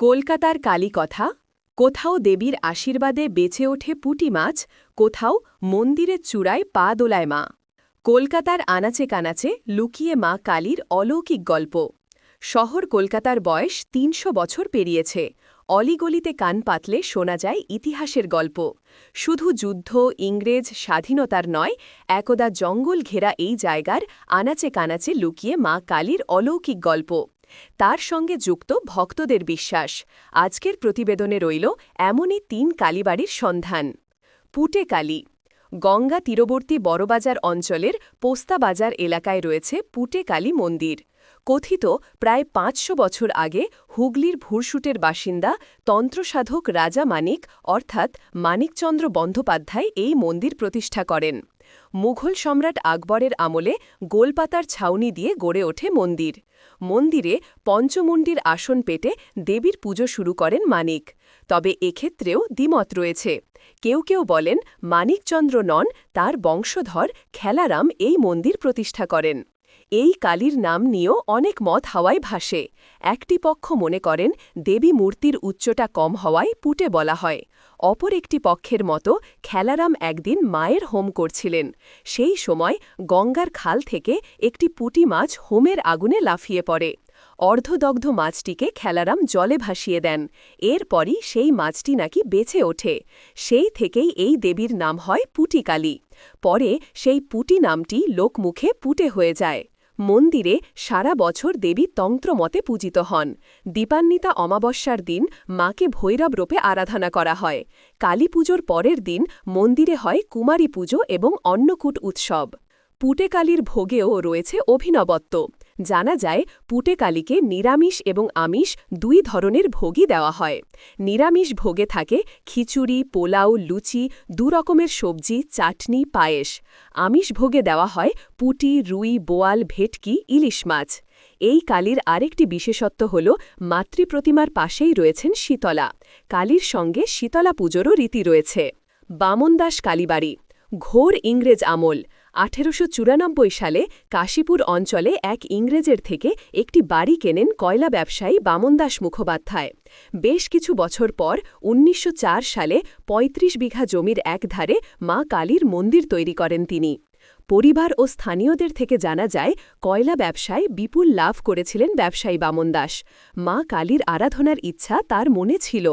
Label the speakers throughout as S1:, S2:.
S1: কলকাতার কালীকথা, কোথাও দেবীর আশীর্বাদে বেঁচে ওঠে পুঁটি মাছ, কোথাও মন্দিরের চূড়ায় পা দোলায় মা। কলকাতার আনাচে কানাচে লুকিয়ে মা কালীর অলৌকিক গল্প। শহর কলকাতার বয়স তিনশো বছর পেরিয়েছে। অলিগলিতে কান পাতলে শোনা যায় ইতিহাসের গল্প। শুধু যুদ্ধ, ইংরেজ স্বাধীনতার নয়, একদা জঙ্গল ঘেরা এই জায়গার আনাচে কানাচে লুকিয়ে মা কালীর অলৌকিক গল্প। তার সঙ্গে যুক্ত ভক্তদের বিশ্বাস। আজকের প্রতিবেদনে রইল এমনই তিন কালীবাড়ির সন্ধান। পুটে কালী, গঙ্গা তীরবর্তী বড়বাজার অঞ্চলের পোস্তাবাজার এলাকায় রয়েছে পুটে কালী মন্দির। কথিত প্রায় পাঁচশো বছর আগে হুগলির ভুরশুটের বাসিন্দা তন্ত্রসাধক রাজা মানিক, অর্থাৎ মানিকচন্দ্র বন্দ্যোপাধ্যায় এই মন্দির প্রতিষ্ঠা করেন। মুঘল সম্রাট আকবরের আমলে গোলপাতার ছাউনি দিয়ে গড়ে ওঠে মন্দির। মন্দিরে পঞ্চমুণ্ডির আসন পেটে দেবীর পুজো শুরু করেন মানিক। তবে এক্ষেত্রেও দ্বিমত রয়েছে। কেউ কেউ বলেন, মানিকচন্দ্র নন, তার বংশধর খেলারাম এই মন্দির প্রতিষ্ঠা করেন। এই কালীর নাম নিয়েও অনেক মত হাওয়ায় ভাসে। একটি পক্ষ মনে করেন, দেবী মূর্তির উচ্চটা কম হওয়ায় পুটে বলা হয়। অপর একটি পক্ষের মতো খেলারাম একদিন মায়ের হোম করছিলেন। সেই সময় গঙ্গার খাল থেকে একটি পুটি মাছ হোমের আগুনে লাফিয়ে পড়ে। অর্ধদগ্ধ মাছটিকে খেলারাম জলে ভাসিয়ে দেন। এরপরই সেই মাছটি নাকি বেঁচে ওঠে। সেই থেকেই এই দেবীর নাম হয় পুটিকালী। পরে সেই পুটি নামটি লোকমুখে পুটে হয়ে যায়। মন্দিরে সারা বছর দেবী তন্ত্রমতে পূজিত হন। দীপান্বিতা অমাবস্যার দিন মাকে ভৈরব রূপে আরাধনা করা হয়। কালী পুজোর পরের দিন মন্দিরে হয় কুমারী পুজো এবং অন্নকূট উৎসব। পুটেকালীর ভোগেও রয়েছে অভিনবত্ব। জানা যায় পুটেকালীকে নিরামিষ এবং আমিষ দুই ধরনের ভোগই দেওয়া হয়। নিরামিষ ভোগে থাকে খিচুড়ি, পোলাও, লুচি, দু রকমের সবজি, চাটনি, পায়েস। আমিষ ভোগে দেওয়া হয় পুটি, রুই, বোয়াল, ভেটকি, ইলিশ মাছ। এই কালীর আরেকটি বিশেষত্ব হল, মাতৃপ্রতিমার পাশেই রয়েছেন শীতলা। কালীর সঙ্গে শীতলা পুজোরও রীতি রয়েছে। বামনদাস কালীবাড়ি। ঘোর ইংরেজ আমল। আঠেরোশো চুরানব্বই সালে কাশীপুর অঞ্চলে এক ইংরেজের থেকে একটি বাড়ি কেনেন কয়লা ব্যবসায়ী বামনদাস মুখোপাধ্যায়। বেশ কিছু বছর পর উনিশশো চার সালে ৩৫ বিঘা জমির একধারে মা কালীর মন্দির তৈরি করেন তিনি। পরিবার ও স্থানীয়দের থেকে জানা যায়, কয়লা ব্যবসায় বিপুল লাভ করেছিলেন ব্যবসায়ী বামন দাস। মা কালীর আরাধনার ইচ্ছা তার মনে ছিল,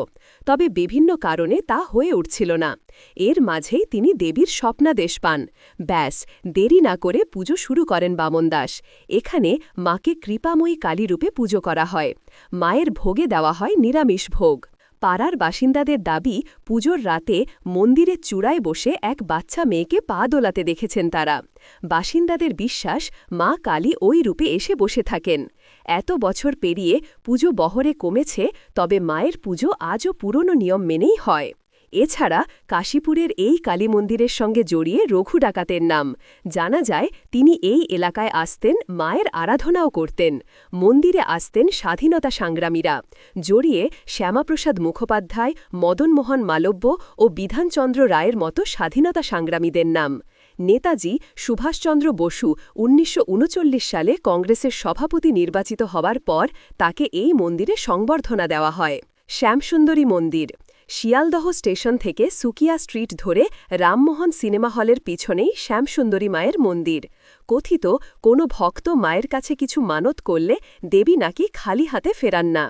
S1: তবে বিভিন্ন কারণে তা হয়ে উঠছিল না। এর মাঝেই তিনি দেবীর স্বপ্নাদেশ পান। ব্যাস, দেরি না করে পুজো শুরু করেন বামন দাস। এখানে মাকে কৃপাময়ী কালীরূপে পুজো করা হয়। মায়ের ভোগে দেওয়া হয় নিরামিষ ভোগ পাড়ার বাসিন্দাদের দাবি, পুজোর রাতে মন্দিরের চূড়ায় বসে এক বাচ্চা মেয়েকে পা দোলাতে দেখেছেন তারা। বাসিন্দাদের বিশ্বাস, মা কালী ওই রূপে এসে বসে থাকেন। এত বছর পেরিয়ে পুজো বহরে কমেছে, তবে মায়ের পুজো আজও পুরনো নিয়ম মেনেই হয়। এছাড়া কাশীপুরের এই কালী মন্দিরের সঙ্গে জড়িয়ে রঘু ডাকাতের নাম। জানা যায়, তিনি এই এলাকায় আসতেন, মায়ের আরাধনাও করতেন। মন্দিরে আসতেন স্বাধীনতা সংগ্রামীরা। জড়িয়ে শ্যামাপ্রসাদ মুখোপাধ্যায় মদনমোহন মালব্য ও বিধানচন্দ্র রায়ের মতো স্বাধীনতা সংগ্রামীদের নাম। নেতাজি সুভাষচন্দ্র বসু উনিশশো উনচল্লিশ সালে কংগ্রেসের সভাপতি নির্বাচিত হওয়ার পর তাকে এই মন্দিরে সংবর্ধনা দেওয়া হয়। শ্যামসুন্দরী মন্দির। শিয়ালদহ স্টেশন থেকে সুকিয়া স্ট্রিট ধরে রামমোহন সিনেমা হলের পিছনেই শ্যামসুন্দরী মায়ের মন্দির। কথিত, কোনো ভক্ত মায়ের কাছে কিছু মানত করলে দেবী নাকি খালি হাতে ফেরান না।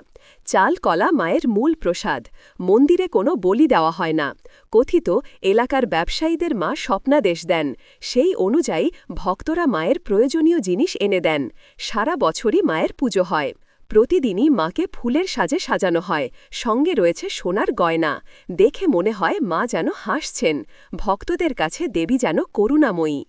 S1: চাল কলা মায়ের মূল প্রসাদ। মন্দিরে কোনো বলি দেওয়া হয় না। কথিত, এলাকার ব্যবসায়ীদের মা স্বপ্নাদেশ দেন। সেই অনুযায়ী ভক্তরা মায়ের প্রয়োজনীয় জিনিস এনে দেন। সারা বছরই মায়ের পুজো হয়। প্রতিদিনই মাকে ফুলের সাজে সাজানো হয়। সঙ্গে রয়েছে সোনার গয়না। দেখে মনে হয় মা যেন হাসছেন। ভক্তদের কাছে দেবী যেন করুণাময়ী।